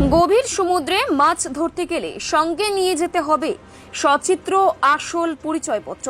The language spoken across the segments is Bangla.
গভীর সমুদ্রে মাছ ধরতে গেলে সঙ্গে নিয়ে যেতে হবে সচিত্র আসল পরিচয়পত্র।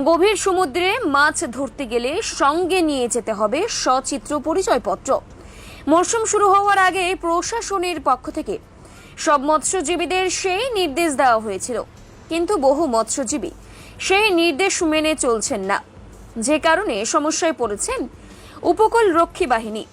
গভীর সমুদ্রে মাছ ধরতে গেলে সঙ্গে নিয়ে যেতে হবে সচিত্র পরিচয়পত্র। মরশুম শুরু হওয়ার আগে প্রশাসনের পক্ষ থেকে সব মৎস্যজীবীদের সেই নির্দেশ দেওয়া হয়েছিল। কিন্তু বহু মৎস্যজীবী সেই নির্দেশ মেনে চলছেন না। যে কারণে সমস্যায় পড়েছেন উপকূল রক্ষী বাহিনী।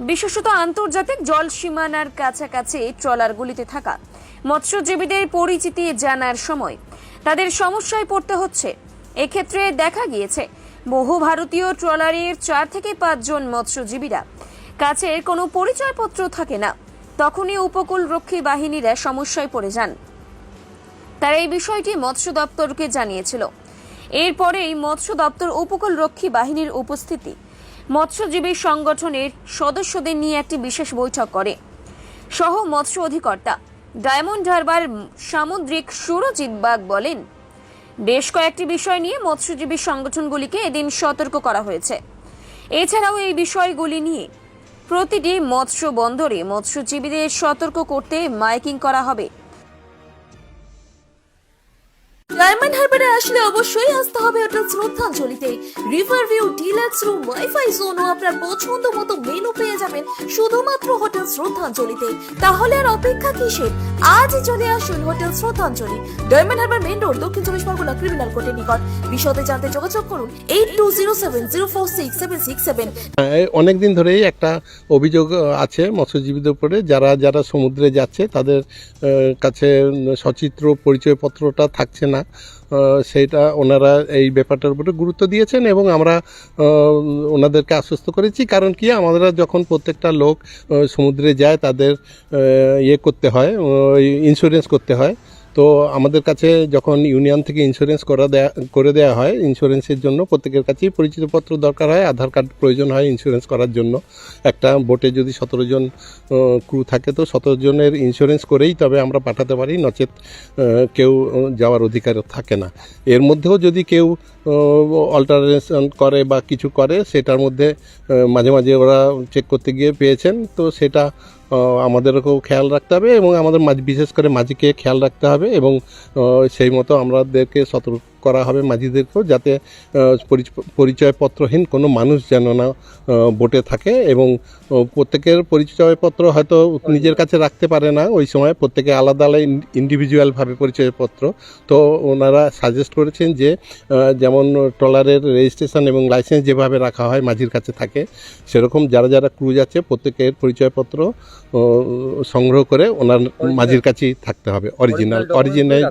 বিশেষত আন্তর্জাতিক জল সীমানার কাছাকাছি ট্রলারগুলিতে থাকা মৎস্যজীবীদের পরিচিতি জানার সময় তাদের সমস্যায় পড়তে হচ্ছে। এক্ষেত্রে দেখা গিয়েছে, বহু ভারতীয় ট্রলারের চার থেকে পাঁচজন মৎস্যজীবীরা কাছে কোনো পরিচয়পত্র থাকে না। তখনই উপকূল রক্ষী বাহিনীরা সমস্যায় পড়ে যান। তারা এই বিষয়টি মৎস্য দপ্তরকে জানিয়েছিল। এরপরেই মৎস্য দপ্তর উপকূল রক্ষী বাহিনীর উপস্থিতি মৎস্যজীবী সংগঠনের সদস্যদের নিয়ে একটি বিশেষ বৈঠক করে। সহ মৎস্য অধিকর্তা ডায়মন্ড হারবার সামুদ্রিক সুরজিৎ বাগ বলেন বেশ কয়েকটি বিষয় নিয়ে মৎস্যজীবী সংগঠনগুলিকে এদিন সতর্ক করা হয়েছে। এছাড়াও এই বিষয়গুলি নিয়ে প্রতিটি মৎস্য বন্দরে মৎস্যজীবীদের সতর্ক করতে মাইকিং করা হবে। ডায়মন্ড হারবারে আসলে অবশ্যই আসতে হবে hotel শ্রদ্ধাঞ্জলিতে। River view, deluxe room, wifi zone ও আপনার পছন্দ মতো মেনু পেয়ে যাবেন শুধুমাত্র হোটেল শ্রদ্ধাঞ্জলিতে। তাহলে আর অপেক্ষা কিসের? আজই চলে আসুন হোটেল শ্রদ্ধাঞ্জলি। ডায়মন্ড হারবার মেন রোড দক্ষিণ চব্বিশ পরগনা ক্রিমিনাল কোর্টের নিকট। বিশদে জানতে যোগাযোগ করুন eight two zero seven zero four six seven six seven অনেকদিন ধরেই একটা অভিযোগ আছে মৎস্যজীবীদের উপরে। যারা যারা সমুদ্রে যাচ্ছে, তাদের কাছে সচিত্র পরিচয়পত্রটা থাকছে না। আহ, সেইটা ওনারা এই ব্যাপারটার উপরে গুরুত্ব দিয়েছেন এবং আমরা ওনাদেরকে আশ্বস্ত করেছি। কারণ কি? আমরা যখন প্রত্যেকটা লোক সমুদ্রে যায় তাদের ইয়ে করতে হয় ইন্স্যুরেন্স করতে হয়। তো আমাদের কাছে যখন ইউনিয়ন থেকে ইন্স্যুরেন্স করা দেয়া, করে দেওয়া হয় ইন্স্যুরেন্সের জন্য প্রত্যেকের কাছেই পরিচিতপত্র দরকার হয়, আধার কার্ড প্রয়োজন হয় ইন্স্যুরেন্স করার জন্য। একটা বোটে যদি সতেরো জন ক্রু থাকে তো সতেরো জনের ইন্স্যুরেন্স করেই তবে আমরা পাঠাতে পারি, নচেত কেউ যাওয়ার অধিকার থাকে না। এর মধ্যেও যদি কেউ অল্টারেশন করে বা কিছু করে, সেটার মধ্যে মাঝে মাঝে ওরা চেক করতে গিয়ে পেয়েছেন, তো সেটা আমাদেরকেও খেয়াল রাখতে হবে এবং আমাদের বিশেষ করে মাঝিকে খেয়াল রাখতে হবে এবং সেই মতো আমাদেরকে সতর্ক করা হবে মাঝিদেরকেও যাতে পরিচ- পরিচয়পত্রহীন কোনো মানুষ যেন না বোটে থাকে এবং প্রত্যেকের পরিচয়পত্র হয়তো নিজের কাছে রাখতে পারে না ওই সময়। প্রত্যেকে আলাদা আলাদা ইন্ডিভিজুয়ালভাবে পরিচয়পত্র। তো ওনারা সাজেস্ট করেছেন যে যেমন ট্রলারের রেজিস্ট্রেশন এবং লাইসেন্স যেভাবে রাখা হয় মাঝির কাছে থাকে, সেরকম যারা যারা ক্রুজ আছে প্রত্যেকের পরিচয়পত্র সংগ্রহ করে ওনার মাঝির কাছেই থাকতে হবে। Original original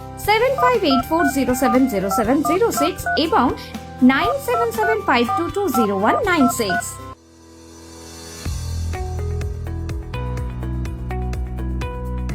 seven five eight four zero seven zero seven zero six এবং nine seven seven five two two zero one nine six